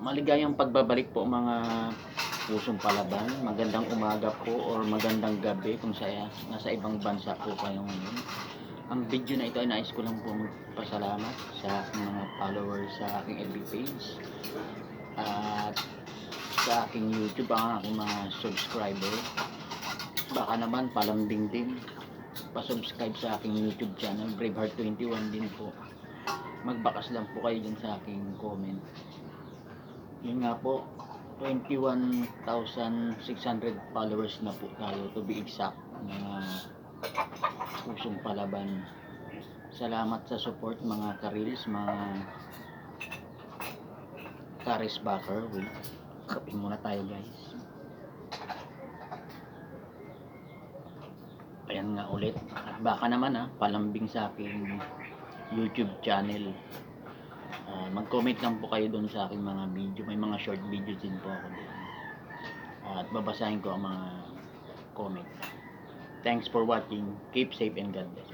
maligayang pagbabalik po mga pusong palaban. Magandang umaga po or magandang gabi kung sa nasa ibang bansa po kayo ngayon. Ang video na ito ay nais ko lang po magpasalamat sa aking mga followers sa aking FB page at sa aking YouTube ang aking mga subscriber. Baka naman palambing din pa-subscribe sa aking YouTube channel Braveheart21 din po. Magbakas lang po kayo dyan sa aking comment. Yun nga po, 21,600 followers na po tayo to be exact mga pusong palaban. Salamat sa support mga karils, mga karis backer. Wait, kape muna tayo guys. Ayan nga ulit. At baka naman ha, palambing sa aking YouTube channel. Ah, mag-comment lang po kayo doon sa aking mga video. May mga short videos din po ako doon. At babasahin ko ang mga comment. Thanks for watching. Keep safe and God bless.